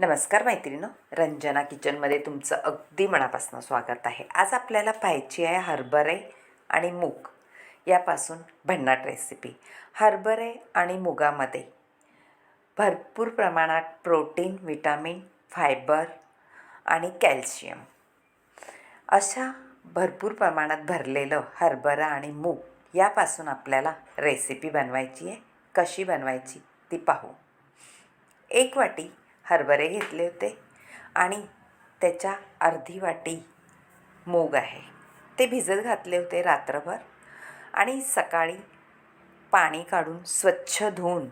नमस्कार मैत्रिणो रंजना किचनमध्ये तुमचं अगदी मनापासून स्वागत आहे. आज आपल्याला पाहायची आहे हरभरे आणि मूग यापासून भन्नाट रेसिपी हरभरे आणि मुगामध्ये भरपूर प्रमाणात प्रोटीन विटामिन फायबर आणि कॅल्शियम अशा भरपूर प्रमाणात भरलेलं हरभरा आणि मूग यापासून आपल्याला रेसिपी बनवायची आहे. कशी बनवायची ती पाहू. एक वाटी हरभरे घेतले होते आणि त्याच्या अर्धी वाटी मूग आहे. ते भिजत घातले होते रात्रभर आणि सकाळी पाणी काढून स्वच्छ धुवून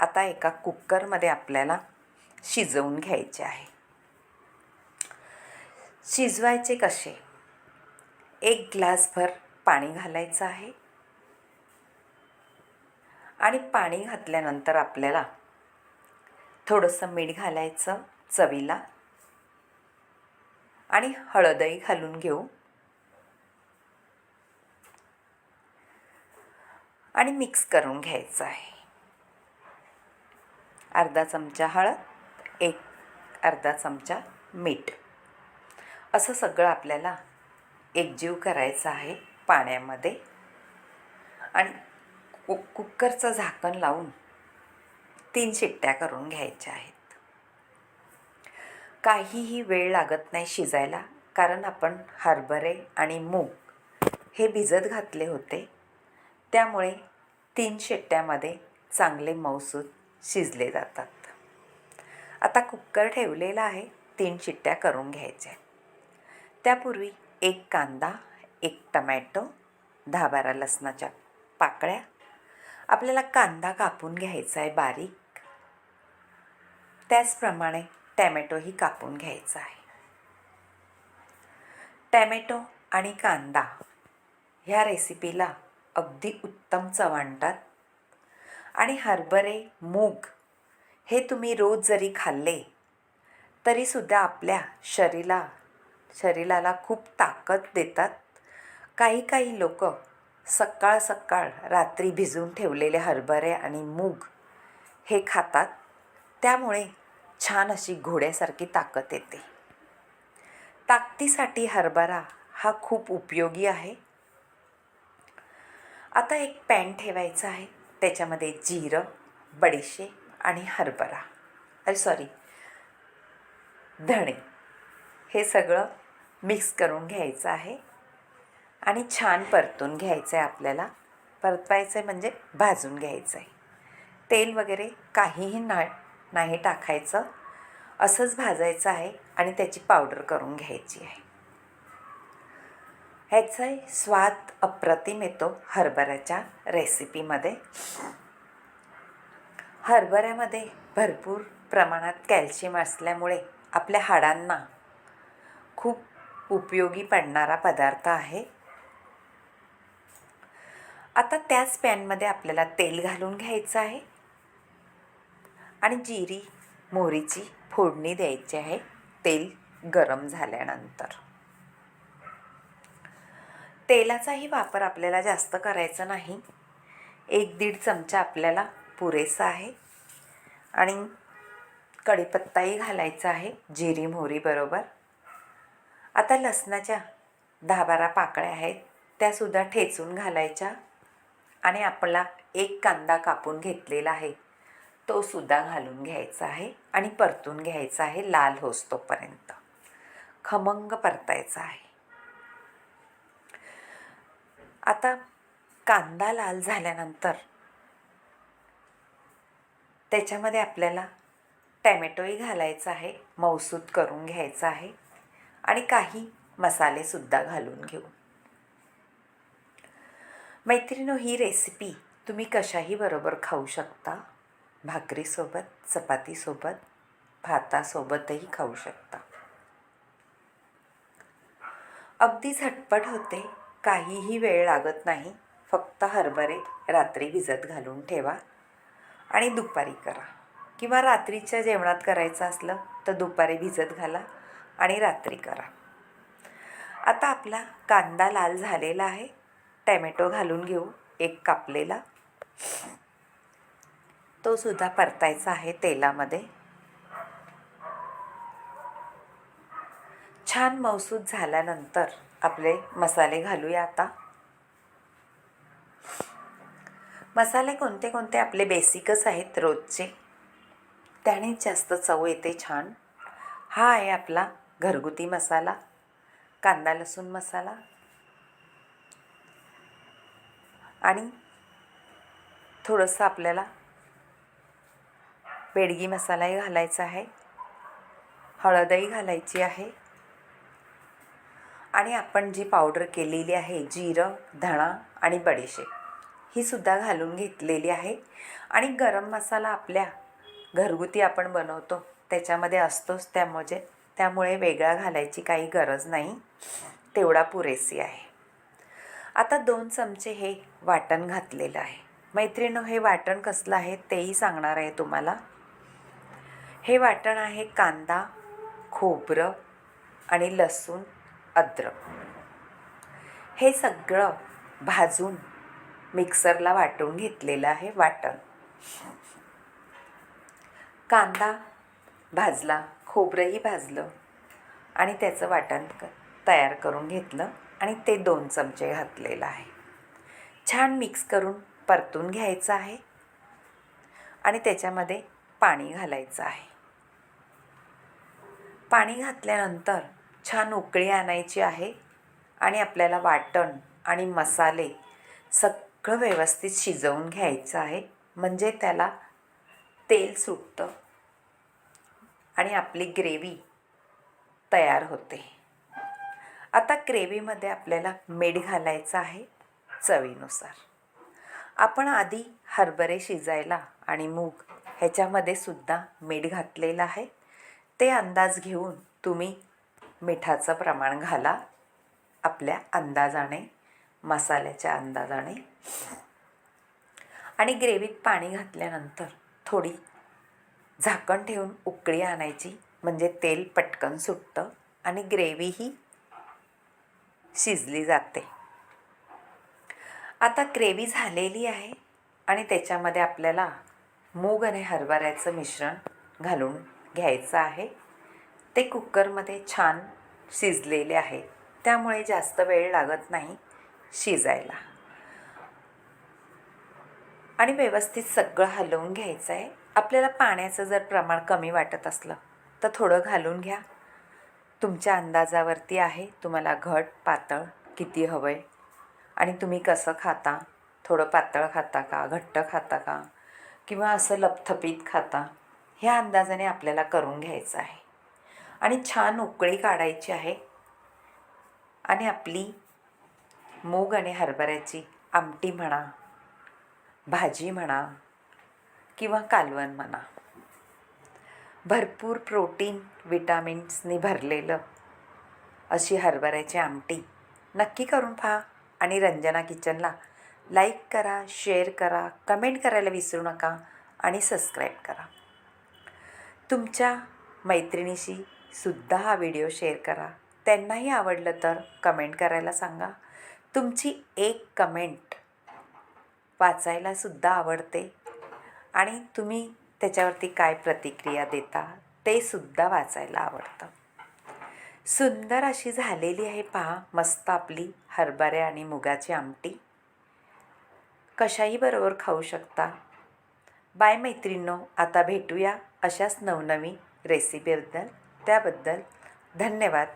आता एका कुकरमध्ये आपल्याला शिजवून घ्यायचे आहे. शिजवायचे कसे? एक ग्लासभर पाणी घालायचं आहे आणि पाणी घातल्यानंतर आपल्याला थोडंसं मीठ घालायचं चवीला आणि हळदही घालून घेऊ. आणि मिक्स करून घ्यायचं आहे. अर्धा चमचा हळद एक अर्धा चमचा मीठ. असं सगळं आपल्याला एकजीव करायचं आहे पाण्यामध्ये. आणि कु कुकरचं झाकण लावून तीन शिट्ट्या करून घ्यायच्या आहेत. काहीही वेळ लागत नाही शिजायला कारण आपण हरभरे आणि मूग हे भिजत घातले होते. त्यामुळे तीन शिट्ट्यामध्ये चांगले मऊसूद शिजले जातात. आता कुकर ठेवलेला आहे तीन शिट्ट्या करून घ्यायच्या त्यापूर्वी एक कांदा एक टमॅटो दहा बारा लसणाच्या पाकळ्या आपल्याला कांदा कापून घ्यायचा आहे बारीक. त्याचप्रमाणे टॅमॅटोही कापून घ्यायचा आहे. टॅमॅटो आणि कांदा ह्या रेसिपीला अगदी उत्तम चव आणतात. आणि हरभरे मूग हे तुम्ही रोज जरी खाल्ले तरीसुद्धा आपल्या शरीरा शरीराला खूप ताकद देतात. काही काही लोक सकाळ सकाळ रात्री भिजवून ठेवलेले हरभरे आणि मूग हे खातात. त्यामुळे छान अशी घोड्यासारखी ताकद येते. ताकदीसाठी हरभरा हा खूप उपयोगी आहे. आता एक पॅन ठेवायचा आहे. त्याच्यामध्ये जिरं बडीशे आणि हरभरा. अरे सॉरी धणे. हे सगळं मिक्स करून घ्यायचं आहे. आणि छान परतून घ्यायचं आहे आपल्याला. परतवायचं आहे म्हणजे भाजून घ्यायचं आहे तेल वगैरे काहीही ना नाही टाकायचं. असंच भाजायचं आहे आणि त्याची पावडर करून घ्यायची आहे. ह्याचा स्वाद अप्रतिम येतो हरभऱ्याच्या रेसिपीमध्ये. हरभऱ्यामध्ये भरपूर प्रमाणात कॅल्शियम असल्यामुळे आपल्या हाडांना खूप उपयोगी पडणारा पदार्थ आहे. आता त्याच पॅनमध्ये आपल्याला तेल घालून घ्यायचं आहे. आणि जिरी मोहरीची फोडणी द्यायची आहे तेल गरम झाल्यानंतर. तेलाचाही वापर आपल्याला जास्त करायचा नाही. एक दीड चमचा आपल्याला पुरेसा आहे. आणि कढीपत्ताही घालायचा आहे जिरी मोहरीबरोबर आता लसणाच्या दहा बारा पाकळ्या आहेत त्यासुद्धा ठेचून घालायच्या. आणि आपला एक कांदा कापून घेतलेला आहे. तो सुद्धा घालून घ्यायचा आहे आणि परतून घ्यायचा आहे लाल होस्तोपर्यंत. खमंग परतायचा आहे. आता कांदा लाल झाल्यानंतर त्याच्यामध्ये आपल्याला टॅमॅटोही घालायचा आहे मौसूद करून घ्यायचा आहे आणि काही मसालेसुद्धा घालून घेऊ. मैत्रिणो ही रेसिपी तुम्ही कशाही बरोबर खाऊ शकता. भाकरीसोबत चपातीसोबत भातासोबतही खाऊ शकता. अगदी झटपट होते. काहीही वेळ लागत नाही. फक्त हरभरे रात्री भिजत घालून ठेवा आणि दुपारी करा. किंवा रात्रीच्या जेवणात करायचं असलं तर दुपारी भिजत घाला आणि रात्री करा. आता आपला कांदा लाल झालेला आहे. टॅमॅटो घालून घेऊ एक कापलेला. तो सुद्धा परतायचा आहे तेलामध्ये. छान मौसूद झाल्यानंतर आपले मसाले घालूया आता. मसाले कोणते कोणते आपले बेसिकच आहेत रोजचे. त्याने जास्त चव येते छान. हा आहे आपला घरगुती मसाला कांदा लसूण मसाला आणि थोडंसं आपल्याला बेडगी मसालाही घालायचा आहे. हळदही घालायची आहे. आणि आपण जी पावडर केलेली आहे जिरं धणा आणि बडीशेप ही सुद्धा घालून घेतलेली आहे. आणि गरम मसाला आपल्या घरगुती आपण बनवतो त्याच्यामध्ये असतोच त्यामुळे त्यामुळे वेगळा घालायची काही गरज नाही. तेवढा पुरेसी आहे. आता दोन चमचे हे वाटण घातलेलं आहे. मैत्रिणं हे वाटण कसलं आहे तेही सांगणार आहे तुम्हाला. हे वाटण आहे कांदा खोबरं आणि लसूण अद्रक. हे सगळं भाजून मिक्सरला वाटून घेतलेलं आहे वाटण. कांदा भाजला खोबरंही भाजलं आणि त्याचं वाटण क तयार करून घेतलं. आणि ते दोन चमचे घातलेलं आहे. छान मिक्स करून परतून घ्यायचं आहे. आणि त्याच्यामध्ये पाणी घालायचं आहे. पाणी घातल्यानंतर छान उकळी आणायची आहे आणि आपल्याला वाटण आणि मसाले सगळं व्यवस्थित शिजवून घ्यायचं आहे. म्हणजे त्याला तेल सुटतं आणि आपली ग्रेव्ही तयार होते. आता ग्रेव्हीमध्ये आपल्याला मीठ घालायचं आहे चवीनुसार. आपण आधी हरभरे शिजायला आणि मूग ह्याच्यामध्ये सुद्धा मीठ घातलेलं आहे. ते अंदाज घेऊन तुम्ही मिठाचं प्रमाण घाला आपल्या अंदाजाने मसाल्याच्या अंदाजाने. आणि ग्रेव्हीत पाणी घातल्यानंतर थोडी झाकण ठेवून उकळी आणायची म्हणजे तेल पटकन सुटतं आणि ग्रेव्हीही शिजली जाते. आता ग्रेव्ही झालेली आहे आणि त्याच्यामध्ये आपल्याला मूग आणि हरभऱ्याचं मिश्रण घालून घ्यायचं आहे. ते कुकरमध्ये छान शिजलेले आहे. त्यामुळे जास्त वेळ लागत नाही शिजायला. आणि व्यवस्थित सगळं हलवून घ्यायचं आहे. आपल्याला पाण्याचं जर प्रमाण कमी वाटत असलं तर थोडं घालून घ्या. तुमच्या अंदाजावरती आहे? तुम्हाला घट पातळ किती हवं आहे आणि तुम्ही कसं खाता? थोडं पातळ खाता का? घट्ट खाता का? किंवा असं लपथपीत खाता? ह्या अंदाजाने आपल्याला करून घ्यायचं आहे. आणि छान उकळी काढायची आहे. आणि आपली मूग आणि हरभऱ्याची आमटी म्हणा भाजी म्हणा किंवा कालवण म्हणा. भरपूर प्रोटीन विटामिन्सनी भरलेलं अशी हरभऱ्याची आमटी. नक्की करून पहा आणि रंजना किचनला लाईक करा शेअर करा कमेंट करायला विसरू नका आणि सबस्क्राईब करा. तुमच्या मैत्रिणीशी सुद्धा हा व्हिडिओ शेअर करा. त्यांनाही आवडलं तर कमेंट करायला सांगा. तुमची एक कमेंट वाचायला सुद्धा आवडते आणि तुम्ही त्याच्यावरती काय प्रतिक्रिया देता ते सुद्धा वाचायला आवडतं. सुंदर अशी झालेली आहे पहा मस्त आपली हरभरे आणि मुगाची आमटी. कशाही बरोबर खाऊ शकता. बाय मैत्रिणो आता भेटूया अशाच नवनवीन रेसिपीबद्दल त्याबद्दल धन्यवाद.